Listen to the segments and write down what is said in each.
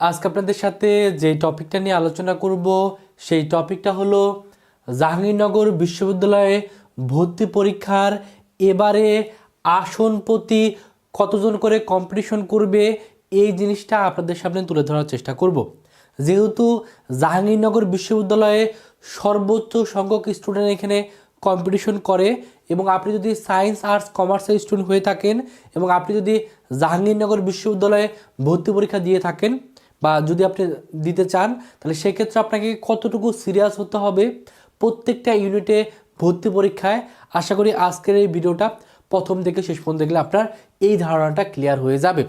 আজকে আপনাদের সাথে যে টপিকটা নিয়ে আলোচনা করব, সেই টপিকটা হলো জাহাঙ্গীরনগর বিশ্ববিদ্যালয়ে ভর্তি পরীক্ষার এবারে আসন প্রতি কতজন করে কম্পিটিশন করবে, এই জিনিসটা আপনাদের সামনে তুলে ধরার চেষ্টা করব। যেহেতু জাহাঙ্গীরনগর বিশ্ববিদ্যালয়ে সর্বোচ্চ সংখ্যক স্টুডেন্ট এখানে কম্পিটিশন করে এবং আপনি যদি সায়েন্স আর্টস কমার্সের স্টুডেন্ট হয়ে থাকেন এবং আপনি যদি জাহাঙ্গীরনগর বিশ্ববিদ্যালয়ে ভর্তি পরীক্ষা দিয়ে থাকেন বা যদি আপনি দিতে চান, তাহলে সেক্ষেত্রে আপনাকে কতটুকু সিরিয়াস হতে হবে প্রত্যেকটা ইউনিটে ভর্তি পরীক্ষায়। আশা করি আজকের এই ভিডিওটা প্রথম থেকে শেষ পর্যন্ত দেখলে আপনার এই ধারণাটা ক্লিয়ার হয়ে যাবে।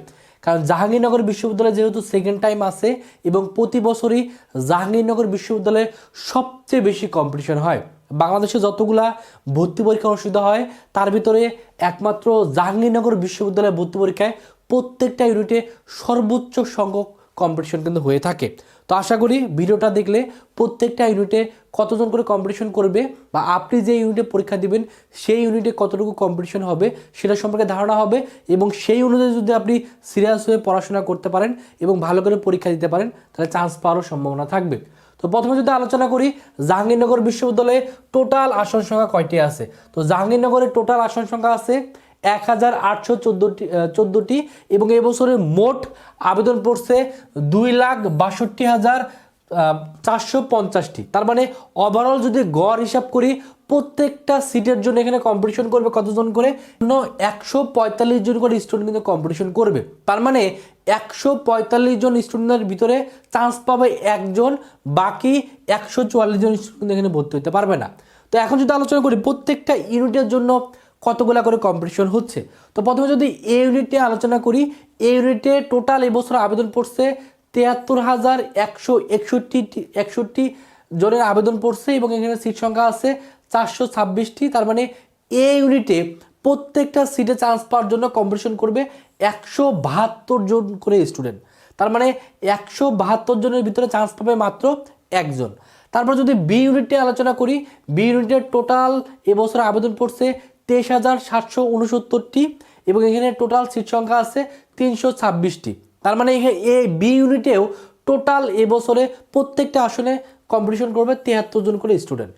কারণ জাহাঙ্গীরনগর বিশ্ববিদ্যালয়ে যেহেতু সেকেন্ড টাইম আছে এবং প্রতি বছরই জাহাঙ্গীরনগর বিশ্ববিদ্যালয়ে সবচেয়ে বেশি কম্পিটিশন হয়। বাংলাদেশে যতগুলা ভর্তি পরীক্ষা অনুষ্ঠিত হয়, তার ভিতরে একমাত্র জাহাঙ্গীরনগর বিশ্ববিদ্যালয়ে ভর্তি পরীক্ষায় প্রত্যেকটা ইউনিটে সর্বোচ্চ সংখ্যক কম্পিটিশন কিন্তু হয়ে থাকে। তো আশা করি ভিডিওটা দেখলে প্রত্যেকটা ইউনিটে কতজন করে কম্পিটিশন করবে বা আপনি যে ইউনিটে পরীক্ষা দিবেন, সেই ইউনিটে কতটুকু কম্পিটিশন হবে সেটা সম্পর্কে ধারণা হবে এবং সেই অনুযায়ী যদি আপনি সিরিয়াস হয়ে পড়াশোনা করতে পারেন এবং ভালো করে পরীক্ষা দিতে পারেন, তাহলে চান্স পাওয়ারও সম্ভাবনা থাকবে। তো প্রথমে যদি আলোচনা করি, জাহাঙ্গীরনগর বিশ্ববিদ্যালয়ে টোটাল আসন সংখ্যা কয়টি আছে? তো জাহাঙ্গীরনগরের টোটাল আসন সংখ্যা আছে এক হাজার আটশো চোদ্দোটি চোদ্দোটি এবং এবছরে মোট আবেদন পড়ছে দুই লাখ বাষট্টি হাজার চারশো পঞ্চাশটি। তার মানে ওভারঅল যদি গড় হিসাব করি, প্রত্যেকটা সিটের জন্য এখানে কম্পিটিশন করবে কতজন করে? একশো পঁয়তাল্লিশ জন করে স্টুডেন্ট কিন্তু কম্পিটিশন করবে। তার মানে একশো পঁয়তাল্লিশ জন স্টুডেন্টের ভিতরে চান্স পাবে একজন, বাকি একশো চুয়াল্লিশ জন স্টুডেন্ট এখানে ভর্তি হতে পারবে না। তো এখন যদি আলোচনা করি, প্রত্যেকটা ইউনিটের জন্য কতগুলা করে কম্পিটিশন হচ্ছে? তো প্রথমে যদি এ ইউনিটে আলোচনা করি এ ইউনিটে টোটাল এবছর আবেদন পড়ছে তিয়াত্তর হাজার একশো একষট্টি একষট্টি জনের আবেদন পড়ছে এবং এখানে সিট সংখ্যা আছে চারশো ছাব্বিশটি। তার মানে এ ইউনিটে প্রত্যেকটা সিটে চান্স পাওয়ার জন্য কম্পিটিশন করবে একশো বাহাত্তর জন করে স্টুডেন্ট তার মানে একশো বাহাত্তর জনের ভিতরে চান্স পাবে মাত্র একজন। তারপর যদি বি ইউনিটে আলোচনা করি বি ইউনিটের টোটাল এবছর আবেদন পড়ছে তেইশ হাজার সাতশো উনসত্তরটি এবং এখানে টোটাল সিট সংখ্যা আছে তিনশো ছাব্বিশটি। তার মানে এখানে এ, বি ইউনিটেও টোটাল এবছরে প্রত্যেকটা আসনে কম্পিটিশন করবে তিয়াত্তর জন করে স্টুডেন্ট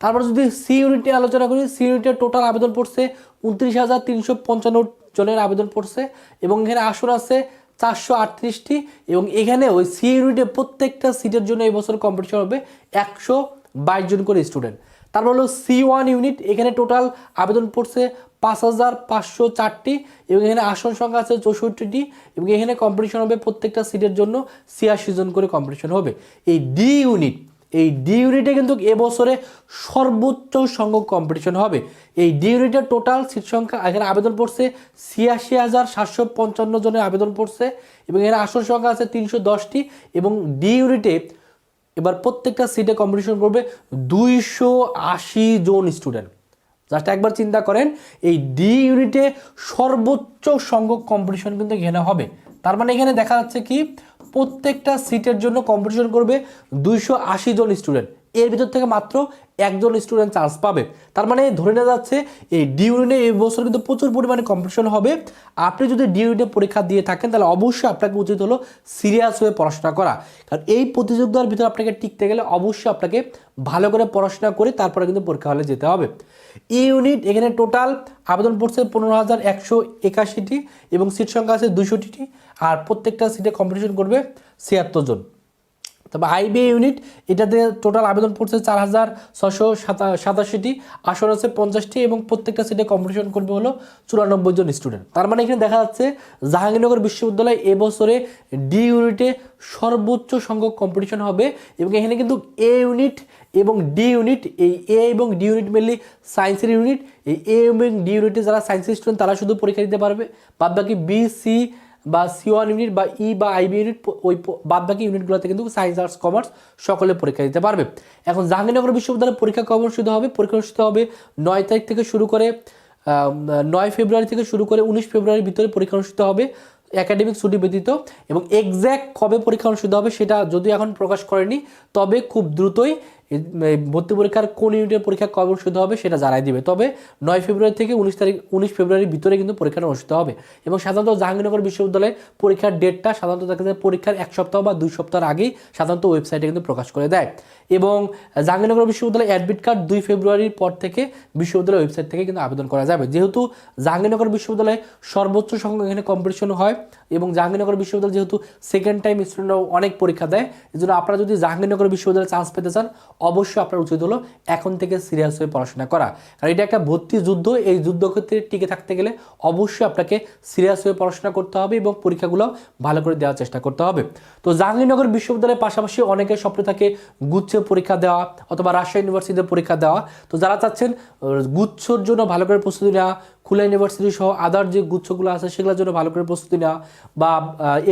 তারপর যদি সি ইউনিটে আলোচনা করি, সি ইউনিটের টোটাল আবেদন পড়ছে উনত্রিশ হাজার তিনশো পঞ্চান্ন জনের আবেদন পড়ছে এবং এখানে আসন আছে চারশো আটত্রিশটি এবং এখানে ওই সি ইউনিটে প্রত্যেকটা সিটের জন্য এই বছর কম্পিটিশন হবে একশো বাইশ জন করে স্টুডেন্ট তারপর হলো সি ওয়ান ইউনিট এখানে টোটাল আবেদন পড়ছে পাঁচ হাজার পাঁচশো চারটি এবং এখানে আসন সংখ্যা আছে চৌষট্টিটি এবং এখানে কম্পিটিশন হবে প্রত্যেকটা সিটের জন্য ছিয়াশি জন করে কম্পিটিশন হবে। এই ডি ইউনিট এই ডি ইউনিটে কিন্তু এবছরে সর্বোচ্চ সংখ্যক কম্পিটিশন হবে। এই ডি ইউনিটের টোটাল সিট সংখ্যা, এখানে আবেদন পড়ছে ছিয়াশি হাজার সাতশো পঞ্চান্ন জনের আবেদন পড়ছে এবং এখানে আসন সংখ্যা আছে তিনশো দশটি এবং ডি ইউনিটে এবার প্রত্যেকটা সিটে কম্পিটিশন করবে দুইশো আশি জন স্টুডেন্ট জাস্ট একবার চিন্তা করেন, এই ডি ইউনিটে সর্বোচ্চ সংখ্যক কম্পিটিশন কিন্তু এখানে হবে। তার মানে এখানে দেখা যাচ্ছে কি, প্রত্যেকটা সিটের জন্য কম্পিটিশন করবে দুইশো আশি জন স্টুডেন্ট এর ভিতর থেকে মাত্র একজন স্টুডেন্ট চান্স পাবে। তার মানে ধরে নেওয়া যাচ্ছে, এই ডি এই বছর কিন্তু প্রচুর পরিমাণে কম্পিটিশন হবে। আপনি যদি ডি পরীক্ষা দিয়ে থাকেন, তাহলে অবশ্যই আপনাকে উচিত হলো সিরিয়াস হয়ে পড়াশোনা করা। কারণ এই প্রতিযোগিতার ভিতরে আপনাকে টিকতে গেলে অবশ্যই আপনাকে ভালো করে পড়াশোনা করে তারপরে কিন্তু পরীক্ষা হলে যেতে হবে। ই ইউনিট এখানে টোটাল আবেদন পড়ছে পনেরো হাজার একশো একাশিটি এবং সিট সংখ্যা আছে দুশোটি আর প্রত্যেকটা সিটে কম্পিটিশন করবে ছিয়াত্তর জন। তবে আইবি ইউনিট এটাতে টোটাল আবেদন পড়ছে চার হাজার ছশো সাতাশিটি আসন আছে পঞ্চাশটি এবং প্রত্যেকটা সিটে কম্পিটিশন করবে হলো চুরানব্বই জন স্টুডেন্ট তার মানে এখানে দেখা যাচ্ছে জাহাঙ্গীরনগর বিশ্ববিদ্যালয় এবছরে ডি ইউনিটে সর্বোচ্চ সংখ্যক কম্পিটিশন হবে এবং এখানে কিন্তু এ ইউনিট এবং ডি ইউনিট, এই এ এবং ডি ইউনিট মেনলি সায়েন্সের ইউনিট, এই এ এবং ডি ইউনিটে যারা সায়েন্সের স্টুডেন্ট তারা শুধু পরীক্ষা দিতে পারবে বাদ বাকি বি সি বা সি ওয়ান ইউনিট বা ই বা আইবি ইউনিট ওই বাদবাকি ইউনিটগুলোতে কিন্তু সায়েন্স আর্টস কমার্স সকলে পরীক্ষা দিতে পারবে। এখন জাহাঙ্গীরনগর বিশ্ববিদ্যালয়ে পরীক্ষা কবে অনুষ্ঠিত হবে? পরীক্ষা অনুষ্ঠিত হবে নয় তারিখ থেকে শুরু করে নয় ফেব্রুয়ারি থেকে শুরু করে উনিশ ফেব্রুয়ারির ভিতরে পরীক্ষা অনুষ্ঠিত হবে একাডেমিক ছুটি ব্যতীত এবং এক্স্যাক্ট কবে পরীক্ষা অনুষ্ঠিত হবে সেটা যদিও এখন প্রকাশ করেনি, তবে খুব দ্রুতই ভর্তি পরীক্ষার কোন ইউনিটের পরীক্ষা কবে অনুষ্ঠিত হবে সেটা জানাই দিবে। তবে নয় ফেব্রুয়ারি থেকে উনিশ তারিখ, উনিশ ফেব্রুয়ারির ভিতরে কিন্তু পরীক্ষাটা অনুষ্ঠিত হবে। এবং সাধারণত জাহাঙ্গীরনগর বিশ্ববিদ্যালয়ে পরীক্ষার ডেটটা সাধারণত দেখা যায় পরীক্ষার এক সপ্তাহ বা দুই সপ্তাহের আগেই সাধারণত ওয়েবসাইটে কিন্তু প্রকাশ করে দেয়। এবং জাহাঙ্গীরনগর বিশ্ববিদ্যালয়ে অ্যাডমিট কার্ড দুই ফেব্রুয়ারির পর থেকে বিশ্ববিদ্যালয়ের ওয়েবসাইট থেকে কিন্তু আবেদন করা যাবে। যেহেতু জাহাঙ্গীরনগর বিশ্ববিদ্যালয়ে সর্বোচ্চ সংখ্যক এখানে কম্পিটিশন হয় এবং জাহাঙ্গীরনগর বিশ্ববিদ্যালয় যেহেতু সেকেন্ড টাইম স্টুডেন্টরাও অনেক পরীক্ষা দেয় এই জন্য আপনারা যদি জাহাঙ্গীরনগর বিশ্ববিদ্যালয়ে চান্স পেতে চান অবশ্যই আপনার উচিত হলো এখন থেকে সিরিয়াস হয়ে পড়াশোনা করা। কারণ এটা একটা ভর্তি যুদ্ধ, এই যুদ্ধক্ষেত্রে টিকে থাকতে গেলে অবশ্যই আপনাকে সিরিয়াস হয়ে পড়াশোনা করতে হবে এবং পরীক্ষাগুলো ভালো করে দেওয়ার চেষ্টা করতে হবে। তো জাহাঙ্গীরনগর বিশ্ববিদ্যালয়ের পাশাপাশি অনেকের স্বপ্ন থাকে গুচ্ছে পরীক্ষা দেওয়া অথবা রাজশাহী ইউনিভার্সিটিতে পরীক্ষা দেওয়া। তো যারা চাচ্ছেন গুচ্ছর জন্য ভালো করে প্রস্তুতি নেওয়া, খুলনা ইউনিভার্সিটি সহ আদার যে গুচ্ছগুলো আছে সেগুলোর জন্য ভালো করে প্রস্তুতি নেওয়া বা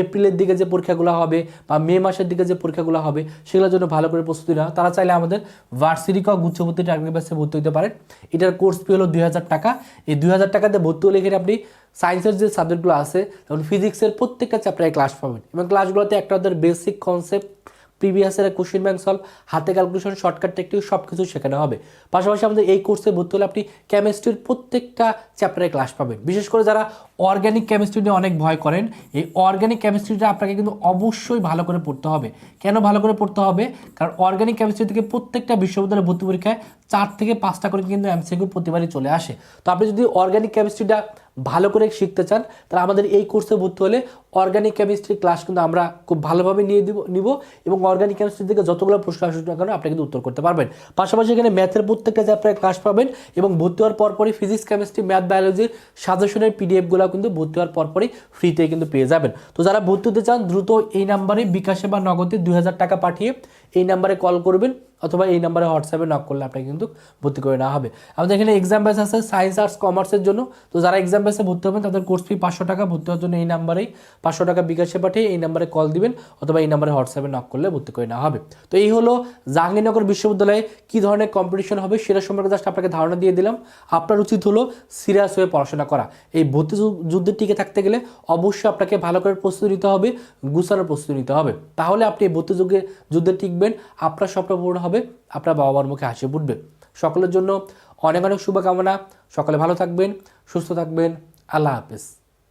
এপ্রিলের দিকে যে পরীক্ষাগুলো হবে বা মে মাসের দিকে যে পরীক্ষাগুলো হবে সেগুলোর জন্য ভালো করে প্রস্তুতি নেওয়া। তারা চাইলে আমাদের ভার্সিটি গুচ্ছ গুচ্ছভর্তি টার্গেট ব্যাসে ভর্তি হতে পারেন এটার কোর্স ফি হলো দুই হাজার টাকা। এই দুই হাজার টাকাতে ভর্তি হলে এখানে আপনি সায়েন্সের যে সাবজেক্টগুলো আছে, যেমন ফিজিক্সের প্রত্যেকটা চ্যাপ্টারে ক্লাস পাবেন। এবং ক্লাসগুলোতে একটা ওদের বেসিক কনসেপ্ট প্রিভিয়াসের কোশ্চেন ব্যাংক সলভ হাতে ক্যালকুলেশন শর্টকাট টেকনিক সব কিছু শেখানো হবে। পাশাপাশি আমাদের এই কোর্সে ভর্তি হলে আপনি কেমিস্ট্রির প্রত্যেকটা চ্যাপ্টারে ক্লাস পাবেন। বিশেষ করে যারা অর্গ্যানিক কেমিস্ট্রি নিয়ে অনেক ভয় করেন, এই অর্গ্যানিক কেমিস্ট্রিটা আপনাকে কিন্তু অবশ্যই ভালো করে পড়তে হবে। কেন ভালো করে পড়তে হবে? কারণ অর্গ্যানিক কেমিস্ট্রি থেকে প্রত্যেকটা বিশ্ববিদ্যালয়ের ভর্তি পরীক্ষায় চার থেকে পাঁচটা করে কিন্তু এমসিকিউ প্রতিবারই চলে আসে। তো আপনি যদি অর্গ্যানিক কেমিস্ট্রিটা ভালো করে শিখতে চান, তাহলে আমাদের এই কোর্সে ভর্তি হলে অর্গানিক কেমিস্ট্রি ক্লাস কিন্তু আমরা খুব ভালোভাবে নিয়ে দিব, নিব এবং অর্গানিক কেমিস্ট্রি থেকে যতগুলো প্রশ্ন আসুক না কেন আপনি কিন্তু উত্তর করতে পারবেন। পাশাপাশি এখানে ম্যাথের প্রত্যেকটা চ্যাপ্টারে ক্লাস পাবেন এবং ভর্তি হওয়ার পরপরই ফিজিক্স কেমিস্ট্রি ম্যাথ বায়োলজির সাজেশনের পিডিএফগুলো কিন্তু ভর্তি হওয়ার পরপরই ফ্রিতে কিন্তু পেয়ে যাবেন। তো যারা ভর্তি হতে চান, দ্রুত এই নাম্বারে বিকাশে বা নগদে দুই হাজার টাকা পাঠিয়ে এই নাম্বারে কল করবেন। অথবা এই নাম্বারে হোয়াটসঅ্যাপে নক করলে আপনাকে কিন্তু ভর্তি করে নেওয়া হবে। আমাদের এখানে এক্সাম বেস আছে সায়েন্স আর্টস কমার্সের জন্য। তো যারা এক্সাম বেসে ভর্তি হবেন, তাদের কোর্স ফি পাঁচশো টাকা। ভর্তি হওয়ার জন্য এই নাম্বারেই পাঁচশো টাকা বিকাশে পাঠিয়ে এই নাম্বারে কল দিবেন, অথবা এই নাম্বারে হোয়াটসঅ্যাপে নক করলে ভর্তি করে নেওয়া হবে। তো এই হলো জাহাঙ্গীরনগর বিশ্ববিদ্যালয়ে কী ধরনের কম্পিটিশন হবে, সেটা সম্পর্কে জাস্ট আপনাকে ধারণা দিয়ে দিলাম। আপনার উচিত হলো সিরিয়াস হয়ে পড়াশোনা করা। এই ভর্তি যুদ্ধে টিকে থাকতে গেলে অবশ্যই আপনাকে ভালো করে প্রস্তুতি নিতে হবে, গুছানোর প্রস্তুতি নিতে হবে। তাহলে আপনি এই ভর্তি যুগে যুদ্ধে টিকবেন, আপনার স্বপ্ন পূরণ হবে, আপনার বাবা মার মুখে হাসি ফুটবে। সকলের জন্য অনেক অনেক শুভকামনা। সকলে ভালো থাকবেন, সুস্থ থাকবেন। আল্লাহ হাফেজ।